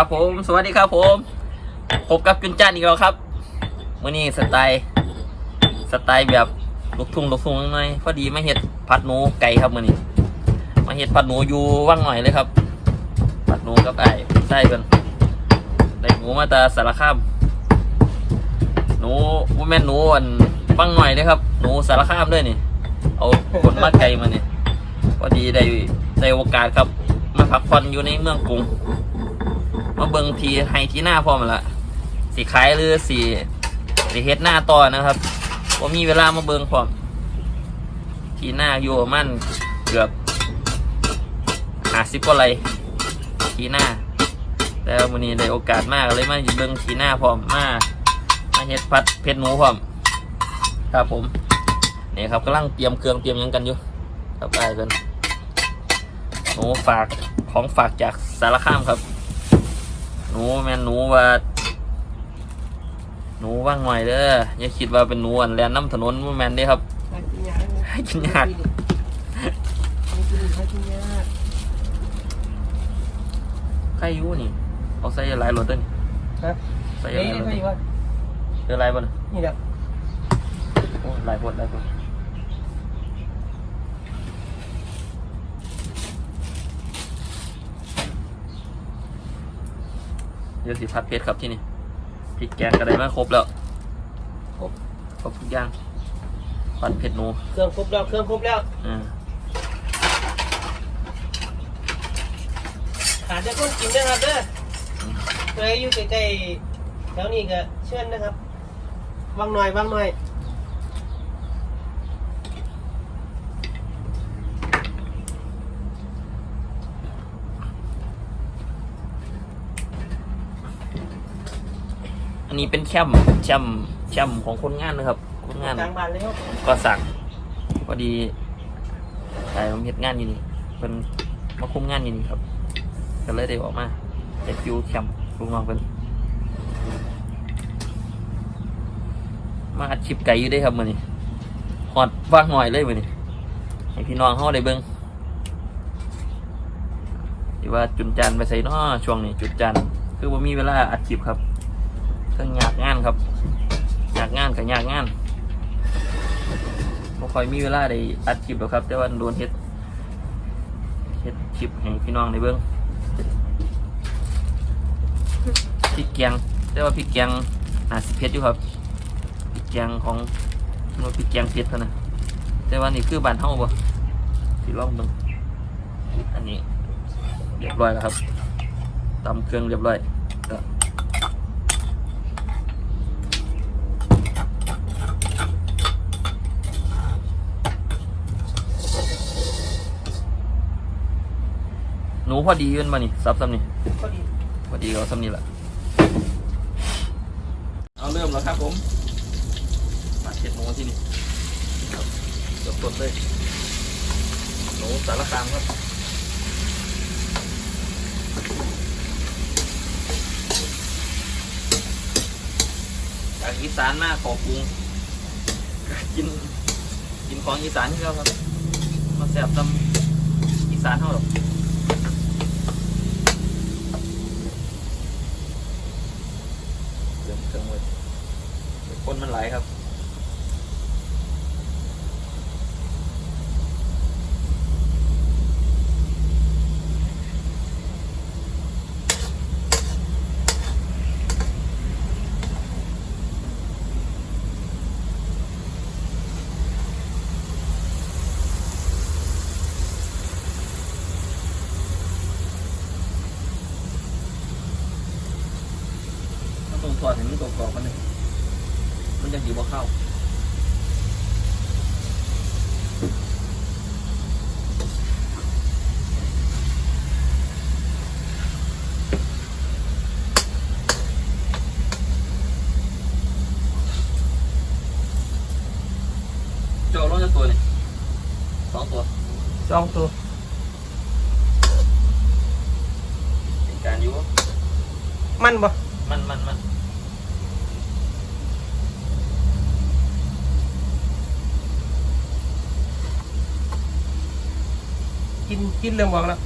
ครับผม สวัสดีครับผมพบกับจุนจ้านอีกแล้วครับมื้อนี้สไตล์สไตล์แบบลูกทุ่งลูกทุ่งหน่อยพอดีมาเฮ็ดผัดหนูไก่ครับมื้อนี้ มาเฮ็ดผัดหนูอยู่ว่างหน่อยเลยครับผัดหนูกับไอ้ไส้เพิ่นได้หนูมาจาสารคามหนูบ่แม่นหนูอันว่างหน่อยเลยครับหนูสารคามด้วยนี่ เอาขนมาไก่มาเนี่ยพอดีได้ได้โอกาสครับมาพักผ่อนอยู่ในเมืองกรุง มาเบิ่งทีให้ที่หน้าพร้อมละสีขายหรือสีสีเฮ็ดหน้าต่อนะครับว่ามีเวลามาเบิ่งพร้อม ทีหน้าอยู่ประมันเกือบหาสิบกว่าไรทีหน้าแล้ววันนี้ได้โอกาสมากเลยมาเบิ่งทีหน้าพร้อมมามาเฮ็ดพัดเพชรหนูพร้อมครับผมนี่ครับกำลังเตรียมเครื่องเตรียมยังกันอยู่ครับไปกันหนูฝากของฝากจากสารคามครับ หนูแม่นหนูว่า หนูว่างหน่อยเด้ออย่าคิดว่าเป็นหนูอันแลนน้ำถนนบ่แม่นเด้ครับให้กินยากให้กินให้กินยากใครอยู่นี่เอาใส่หลายรถเด้อนี่ฮะใส่หเฮ้ลายยรถให้เด้อว่าเจออะไรบ่น่ะนี่แหละโอ้หลายคนหลายคน เดี๋ยวสิพัดเพชรครับที่นี่พริกแกงก็ได้มาครบแล้ว ครบ ครบทุกอย่างผัดเผ็ดหนูเครื่องครบแล้ว เครื่องครบแล้วอ่าขาดจะต้นกินด้วยครับเด้อใครอยู่ใกล้ๆแถวนี้ก็เชิญนะครับวางหน่อยวางหน่อย นนี้เป็นแคมป์แชมป์แชมป์ของคนงานนะครับคนงาน กลางบ้านเลยครับก็สั่งพอดีใช่ผมเฮ็ดงานอยู่นี่เป็นมาคุมงานอยู่นี่ครับก็เลยได้ออกมาเป็นฟิวแคมป์ลูกน้องเป็นมาอัดคลิปไก่อยู่ได้ครับมือนี้หอดว่างหน่อยเลยมือนี้ให้พี่น้องเขาได้เบิ้งที่ว่าจุนจันทร์ไปใส่น้อช่วงนี้จุดจันทร์คือว่ามีเวลาอัดคลิปครับ เรื่องยากงานครับยากงานกับยากงานบ่ค่อยมีเวลาได้อัดคลิปหรอกครับ แต่ว่าโดนเฮ็ดเฮ็ดคลิปให้พี่น้องได้เบิ่งพริกแกงแต่ว่าพริกแกงน่าสิเผ็ดอยู่ครับพริกแกงของมันพริกแกงเผ็ดเท่านะแต่ว่านี่คือบ้านเฮาบ่สิลองเบิ่งอันนี้เรียบร้อยแล้วครับตำเครื่องเรียบร้อยก็ หนูพอดีอยืนมานี่ซับซ้ำนี่พอดีพอดีก็ซ้ำนี่แหละเอาเริ่มแล้วครับผมมาเช็ดหนูที่นี่ครับจบต้นเลยหนูสารคามครับจากอีสานมาขอปรุงกินกินของอีสานที่เราครับ มาแซ่บตำอีสานเท่าหรอก เครื่องเครื่องไว้คน มันไหลครับ ต้องตรงทอดให้มันกรอบๆกันหนึ่งมันจะหิวบ่เข้า โจลงจะตัวนี่สองตัว สองตัวเป็นการอยู่มันบ่มันมันมันกินกินเริ่มบอกแล้ว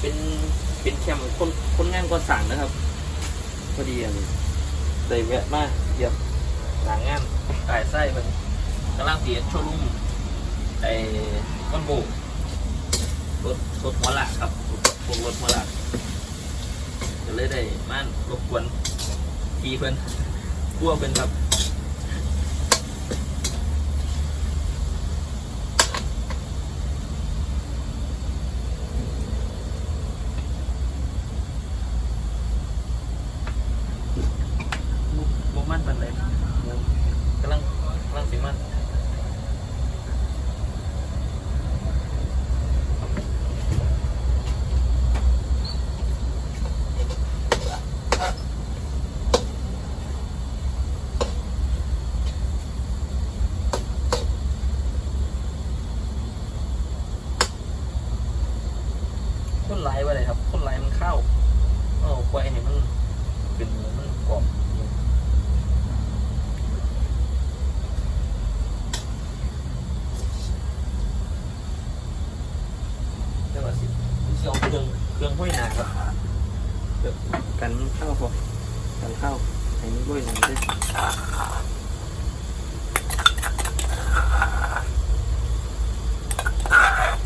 แคมป์คนคนงานก่อสร้างนะครับพอดีอันได้แวะมาเยี่ยมหลังงานกายไส้เพิ่นกำลังเปลี่ยนโชว์รูมไอ้ก้อนโบกรถรถหัวหลักครับพวกรถหัวหลักก็เลยได้มานรบกวนพี่เพิ่อนกลัวเพิ่นครับบบมันเป็นไรกำลังกำลังสิมันคนไหลไปเลยครับ คนไหลมันเข้าเออควายเนี่ยมันเป็นมันกรอบ เรียกว่าสิสิเอาเครื่องเครื่อง ห้อยหนาครับเดี๋ยวกันเข้าพอกันเข้าให้นี่ห้อยหนาด้วย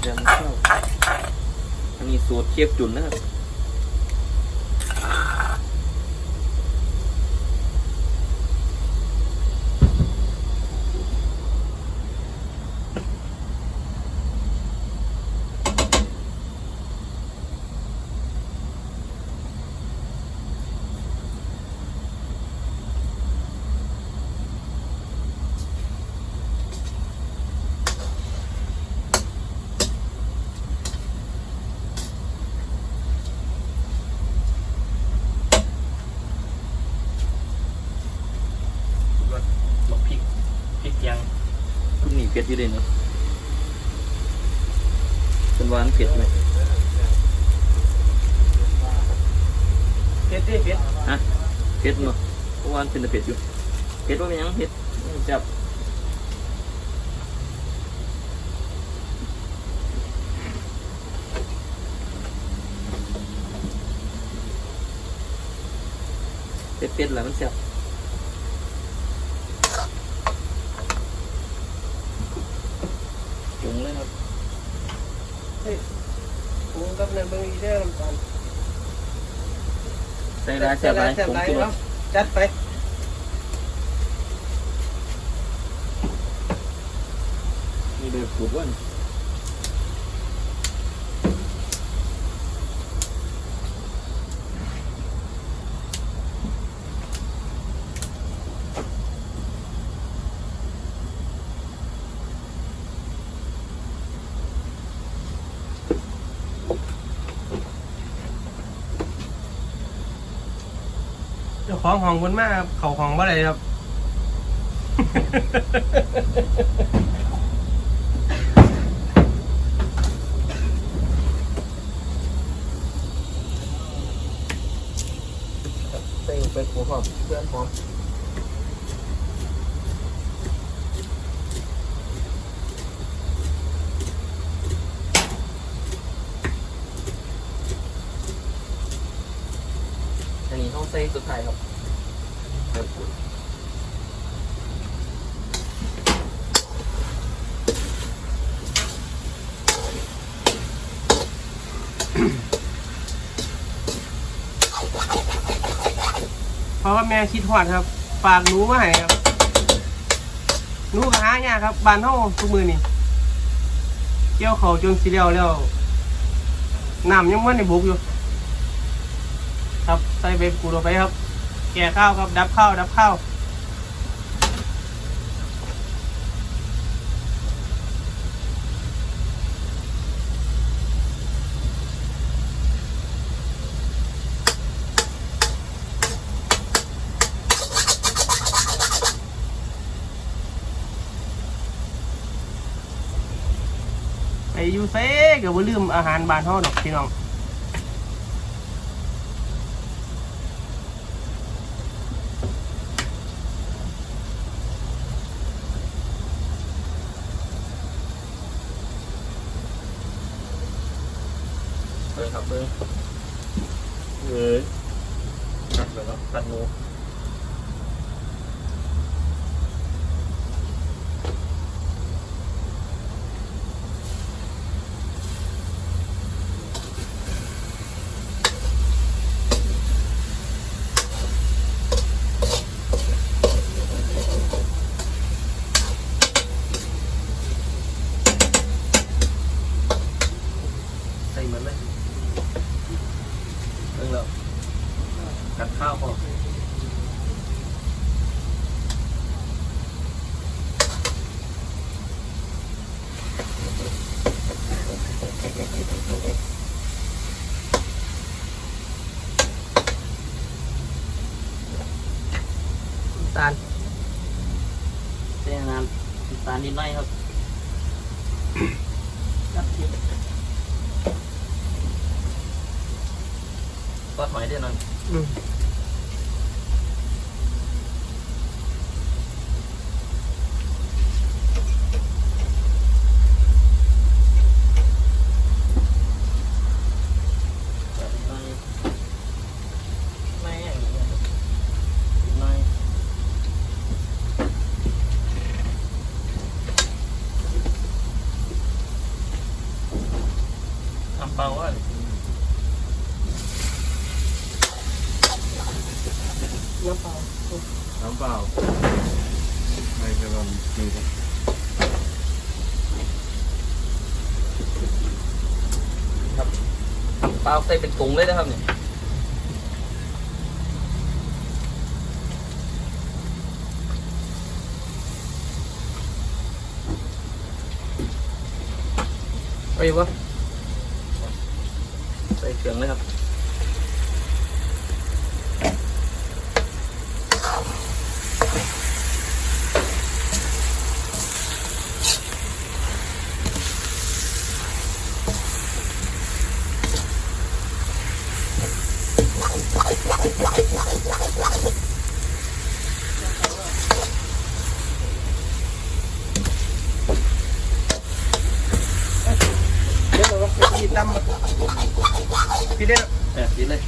เดี๋ยวมันเข้าอันนี้สูตรเทียบจุนนะครับ ว่าบอกพริกพริกยังคุณมีเผ็ดอยู่เลยเนาะเป็นหวานเผ็ดไหมเผ็ดดิเผ็ดฮะเผ็ดเนาะเพราะหวานเป็นแต่เผ็ดอยู่เผ็ดว่าเป็นหยังเผ็ดอืมแซ่บเผ็ดเผ็ดๆแหละมันแซ่บจุงเลยครับ ปรุงกับน้ำเบิ่งอีเด้อน้ำตาล ใส่ร้ายแซ่บร้ายแซ่บผมหลายจุงเนาะจัดไปนี่เลยขูดว่านเจ้า ของห้องคนมากครับเขาห้องบ่ได้ครับใส่ไปขูดหอมเพื่อนหอมอันนี้เขาใส่สุดท้ายครับเดี๋ยวขูด เพ ราะว่าแม่คิดหอดครับฝากหนูมาให้ครับหนูก็หายากครับบานเฮาทุกมือนี่เกี่ยวเขาจนสีเลียวแล้วน้ำยังมันในบุกอยู่ ครับใส่เบ็ดกูลงไปครับ แก่ข้าวครับ ดับข้าวดับข้าว เซ่ก็บ่ลืมอาหารบ้านเฮาดอกพี่น้องเบิ้งครับเบิ้งเอ้ยตัดเลยเนาะตัดหนูใส่เหมือนเลยเรื่องแล้วกัดข้าวพอ น้ำ ตาลใช้งานน้ำตาลนิดหน่อยครับกับเทียมก็ถอยได้หน่อย อืม ไม่ไม่อย่างนี้ไม่ ทำเปล่าว่าน้ำเปล่าน้ำเปล่าไม่ใช่ว่ามีนะทำเปล่าใส่เป็นตุงเลยนะครับเนี่ยไปวะใส่ เครื่องเลยครับ เดี๋ยวเราพี่ตั้มพี่เล่นแบบนี้เลย